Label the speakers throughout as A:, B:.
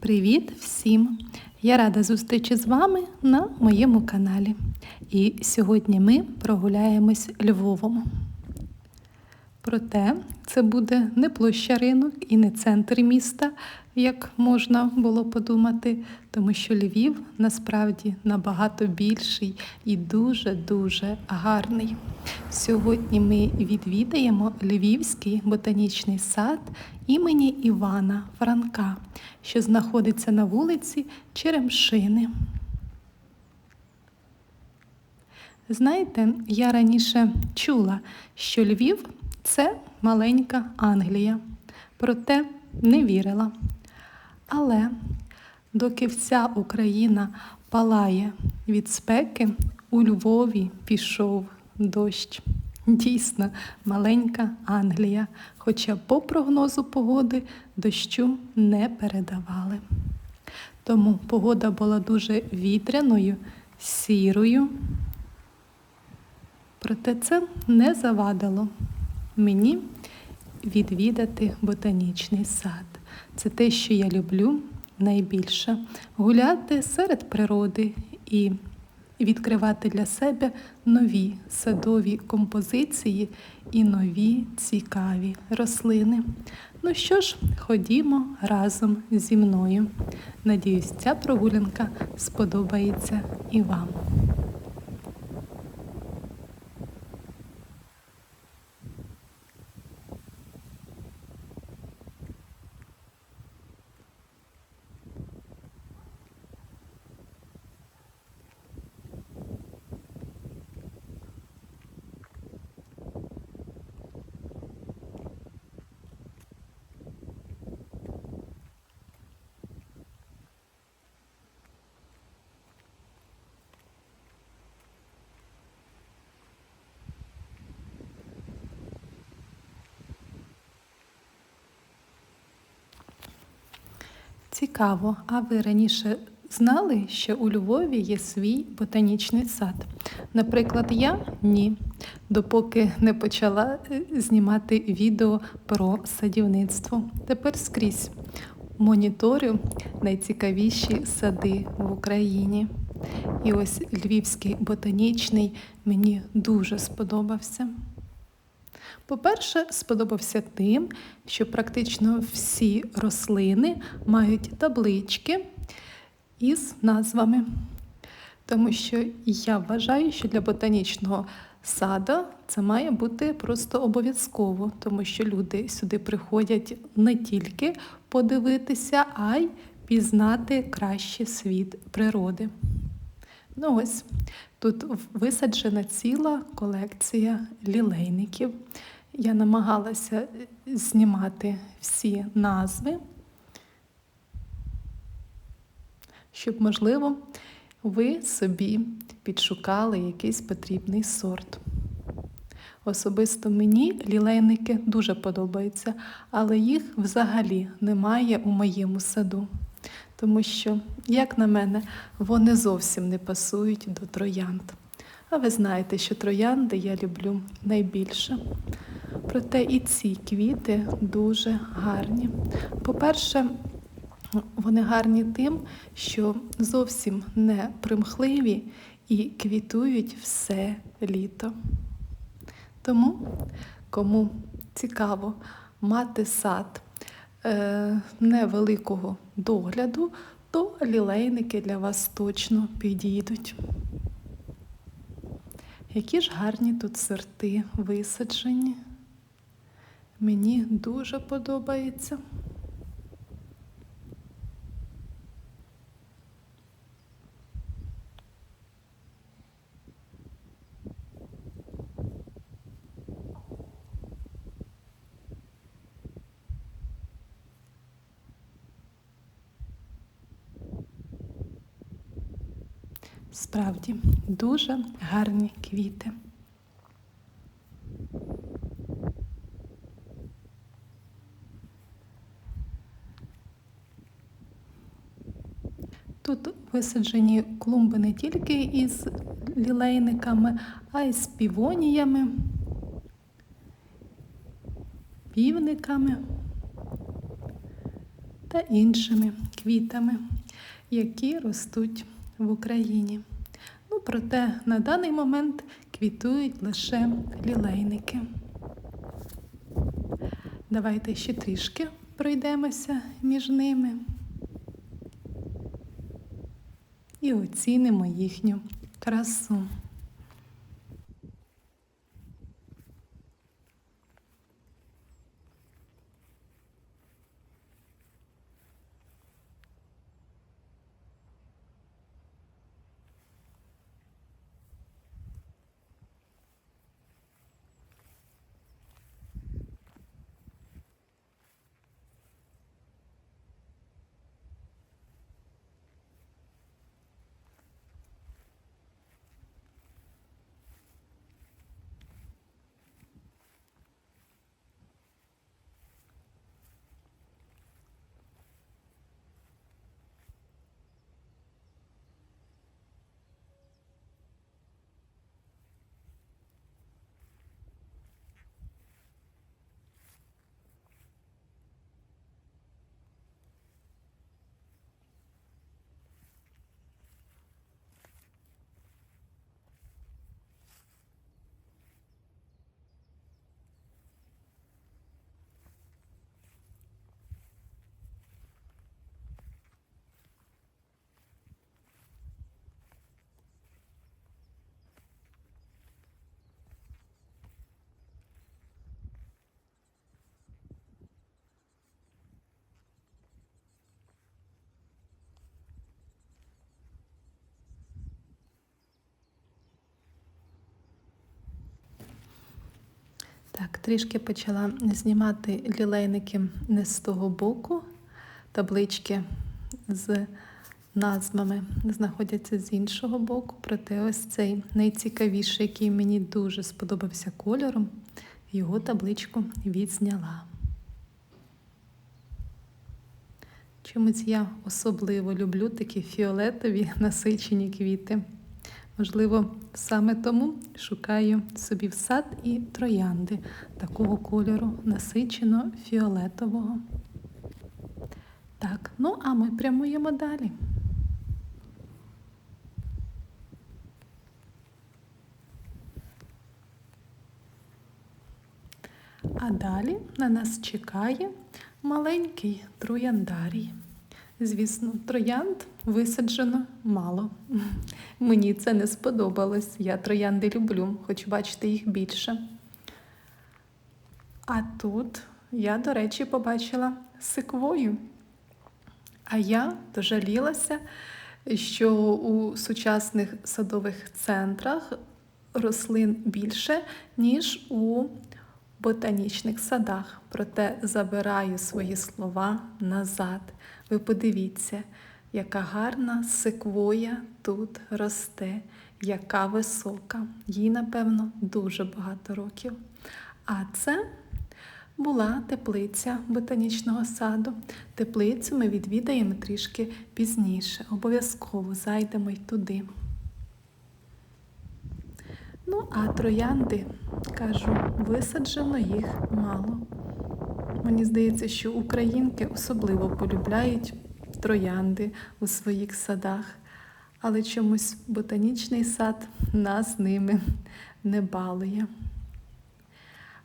A: Привіт всім! Я рада зустрічі з вами на моєму каналі. І сьогодні ми прогуляємось Львовом. Проте це буде не площа ринок і не центр міста, як можна було подумати, тому що Львів насправді набагато більший і дуже-дуже гарний. Сьогодні ми відвідаємо Львівський ботанічний сад імені Івана Франка, що знаходиться на вулиці Черемшини. Знаєте, я раніше чула, що Львів це маленька Англія, проте не вірила. Але доки вся Україна палає від спеки, у Львові пішов дощ. Дійсно, маленька Англія, хоча по прогнозу погоди дощу не передавали. Тому погода була дуже вітряною, сірою. Проте це не завадило мені відвідати ботанічний сад. Це те, що я люблю найбільше гуляти серед природи і відкривати для себе нові садові композиції і нові цікаві рослини. Ну що ж, ходімо разом зі мною. Надіюсь, ця прогулянка сподобається і вам. Цікаво, а ви раніше знали, що у Львові є свій ботанічний сад? Наприклад, я ні, допоки не почала е, знімати відео про садівництво. Тепер скрізь моніторю найцікавіші сади в Україні. І ось Львівський ботанічний мені дуже сподобався. По-перше, сподобався тим, що практично всі рослини мають таблички із назвами. Тому що я вважаю, що для ботанічного саду це має бути просто обов'язково, тому що люди сюди приходять не тільки подивитися, а й пізнати краще світ природи. Ну ось, тут висаджена ціла колекція лілейників. Я намагалася е, знімати всі назви, щоб, можливо, ви собі підшукали якийсь потрібний сорт. Особисто мені лілейники дуже подобаються, але їх взагалі немає у моєму саду. Тому що, як на мене, вони зовсім не пасують до троянд. А ви знаєте, що троянди я люблю найбільше. Проте і ці квіти дуже гарні. По-перше, вони гарні тим, що зовсім не примхливі і квітують все літо. Тому, кому цікаво мати сад невеликого догляду, то лілейники для вас точно підійдуть. Які ж гарні тут сорти висаджені. Мені дуже подобається. Справді дуже гарні квіти. Тут висаджені клумби не тільки із лілейниками, а й з півоніями, півниками. та іншими квітами, які ростуть в Україні. Ну, проте на даний момент квітують лише лілейники. Давайте ще трішки пройдемося між ними і оцінимо їхню красу. Так, трішки почала знімати лілейники не з того боку. Таблички з назвами знаходяться з іншого боку. Проте ось цей найцікавіший, який мені дуже сподобався кольором, його табличку відзняла. Чомусь я особливо люблю такі фіолетові насичені квіти. Можливо, саме тому шукаю собі в сад і троянди такого кольору насичено фіолетового. Так, ну а ми прямуємо далі. А далі на нас чекає маленький трояндарій. Звісно, троянд висаджено мало. Мені це не сподобалось. Я троянди люблю, хочу бачити їх більше. А тут я, до речі, побачила сиквою. А я дожалілася, що у сучасних садових центрах рослин більше, ніж у ботанічних садах. Проте забираю свої слова назад. Ви подивіться, яка гарна секвоя тут росте, яка висока. Їй, напевно, дуже багато років. А це була теплиця ботанічного саду. Теплицю ми відвідаємо трішки пізніше. Обов'язково зайдемо й туди. Ну, а троянди, кажу, висаджено їх мало. Мені здається, що українки особливо полюбляють троянди у своїх садах, але чомусь ботанічний сад нас ними не балує.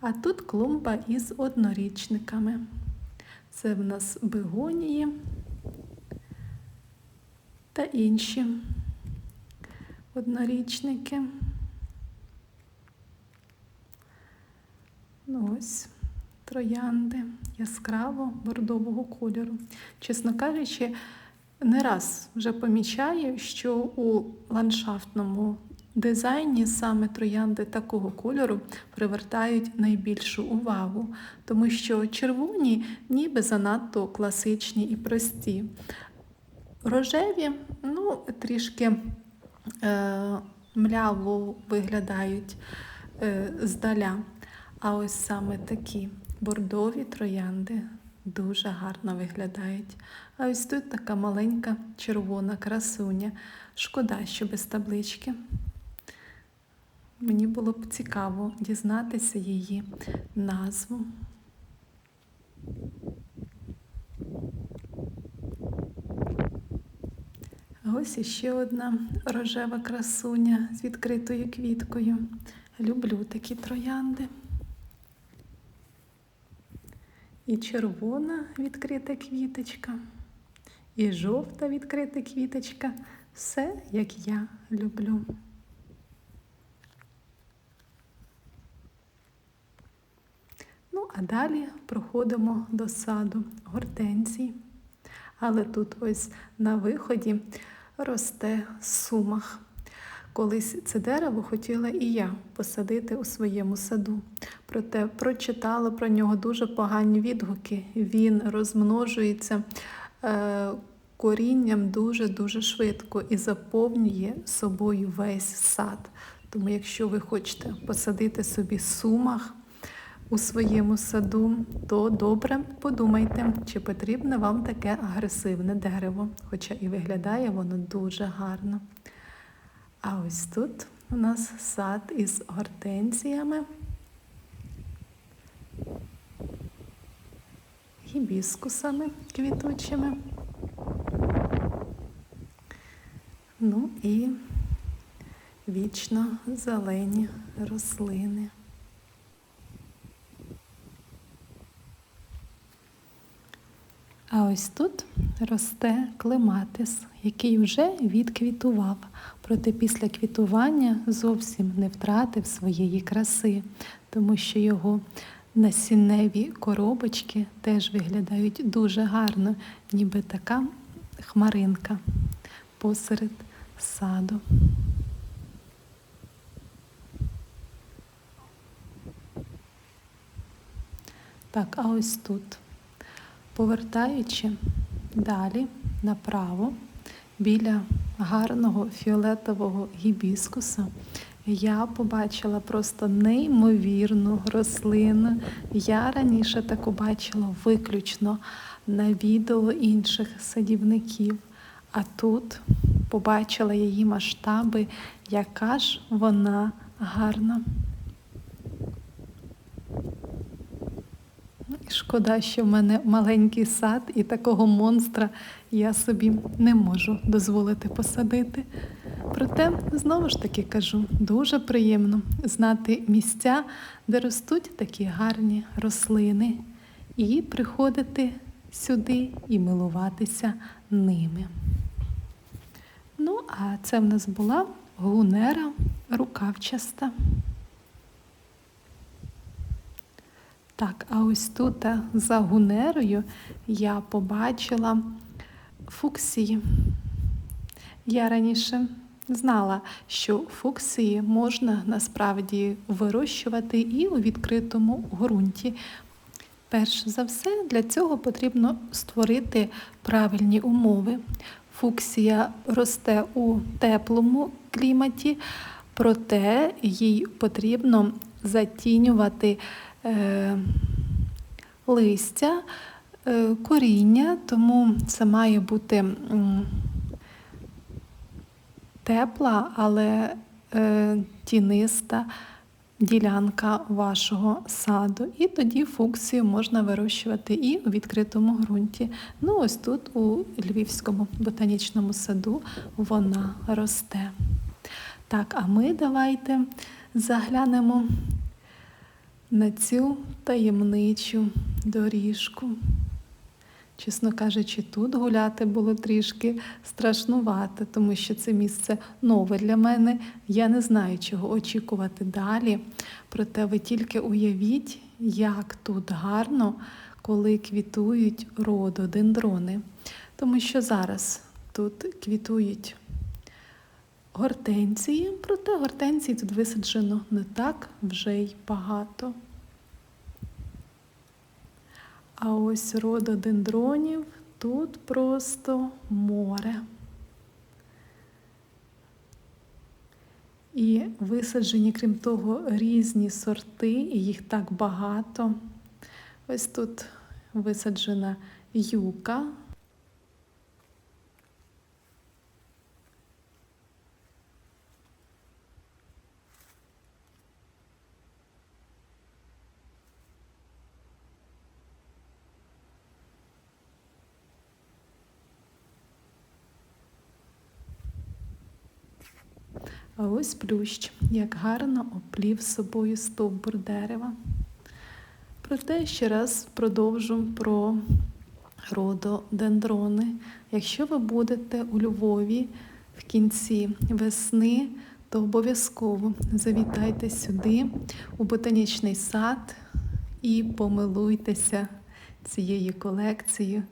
A: А тут клумба із однорічниками. Це в нас бегонії та інші однорічники. Ну ось троянди яскраво бордового кольору. Чесно кажучи, не раз вже помічаю, що у ландшафтному дизайні саме троянди такого кольору привертають найбільшу увагу, тому що червоні ніби занадто класичні і прості. Рожеві, ну, трішки е, мляво виглядають е, здаля. А ось саме такі бордові троянди дуже гарно виглядають. А ось тут така маленька червона красуня. Шкода, що без таблички. Мені було б цікаво дізнатися її назву. Ось іще одна рожева красуня з відкритою квіткою. Люблю такі троянди. І червона відкрита квіточка, і жовта відкрита квіточка. Все, як я люблю. Ну, а далі проходимо до саду гортензій. Але тут ось на виході росте сумах. Колись це дерево хотіла і я посадити у своєму саду. Проте прочитала про нього дуже погані відгуки. Він розмножується е, корінням дуже-дуже швидко і заповнює собою весь сад. Тому, якщо ви хочете посадити собі сумах у своєму саду, то добре подумайте, чи потрібне вам таке агресивне дерево, хоча і виглядає воно дуже гарно. А ось тут у нас сад із гортензіями, гібіскусами квітучими. Ну і вічно зелені рослини. А ось тут росте клематис, який вже відквітував, проте після квітування зовсім не втратив своєї краси, тому що його насінневі коробочки теж виглядають дуже гарно, ніби така хмаринка посеред саду. Так, а ось тут, повертаючи далі направо, біля гарного фіолетового гібіскуса, я побачила просто неймовірну рослину. Я раніше таку бачила виключно на відео інших садівників. А тут побачила її масштаби, яка ж вона гарна. Шкода, що в мене маленький сад і такого монстра я собі не можу дозволити посадити. Проте, знову ж таки кажу, дуже приємно знати місця, де ростуть такі гарні рослини, і приходити сюди і милуватися ними. Ну, а це в нас була гунера рукавчаста. Так, а ось тут за гунерою я побачила фуксії. Я раніше знала, що фуксії можна насправді вирощувати і у відкритому ґрунті. Перш за все, для цього потрібно створити правильні умови. Фуксія росте у теплому кліматі, проте їй потрібно затінювати е, листя, е, коріння, тому це має бути тепла, але е, тіниста ділянка вашого саду. І тоді фуксію можна вирощувати і у відкритому ґрунті. Ну, ось тут, у Львівському ботанічному саду, вона росте. Так, а ми давайте заглянемо на цю таємничу доріжку. Чесно кажучи, тут гуляти було трішки страшнувато, тому що це місце нове для мене. Я не знаю, чого очікувати далі. Проте ви тільки уявіть, як тут гарно, коли квітують рододендрони. Тому що зараз тут квітують гортензії, проте гортензій тут висаджено не так вже й багато. А ось рододендронів тут просто море. І висаджені, крім того, різні сорти, і їх так багато. Ось тут висаджена юка. А ось плющ, як гарно оплів собою стовбур дерева. Проте ще раз продовжу про рододендрони. Якщо ви будете у Львові в кінці весни, то обов'язково завітайте сюди, у ботанічний сад, і помилуйтеся цією колекцією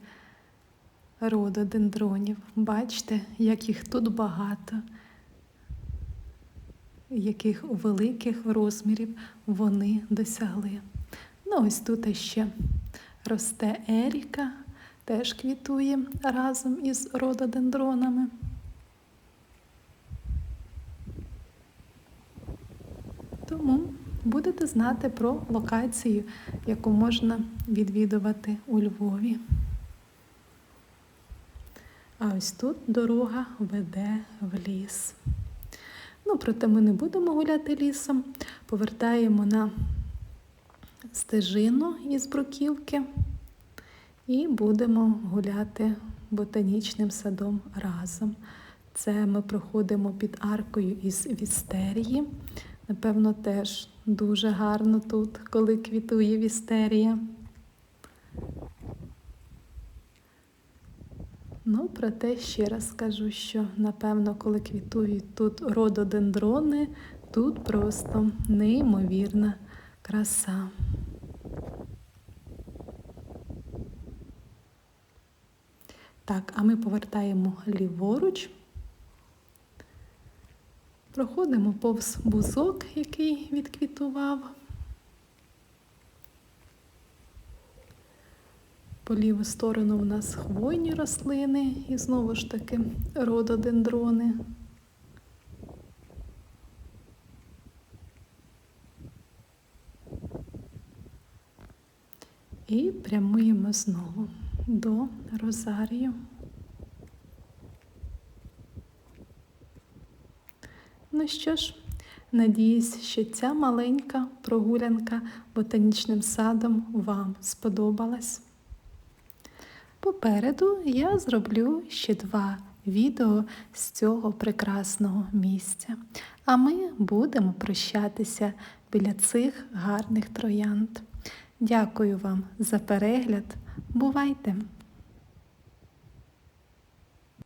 A: рододендронів. Бачите, як їх тут багато, яких великих розмірів вони досягли. Ну, ось тут ще росте Еріка, теж квітує разом із рододендронами. Тому будете знати про локацію, яку можна відвідувати у Львові. А ось тут дорога веде в ліс. Ну, проте ми не будемо гуляти лісом, повертаємо на стежину із бруківки і будемо гуляти ботанічним садом разом. Це ми проходимо під аркою із вістерії. Напевно, теж дуже гарно тут, коли квітує вістерія. Ну, проте ще раз скажу, що напевно, коли квітують тут рододендрони, тут просто неймовірна краса. Так, а ми повертаємо ліворуч. Проходимо повз бузок, який відквітував. По ліву сторону у нас хвойні рослини і знову ж таки рододендрони. І прямуємо знову до розарію. Ну що ж, надіюсь, що ця маленька прогулянка ботанічним садом вам сподобалась. Попереду я зроблю ще два відео з цього прекрасного місця. А ми будемо прощатися біля цих гарних троянд. Дякую вам за перегляд. Бувайте!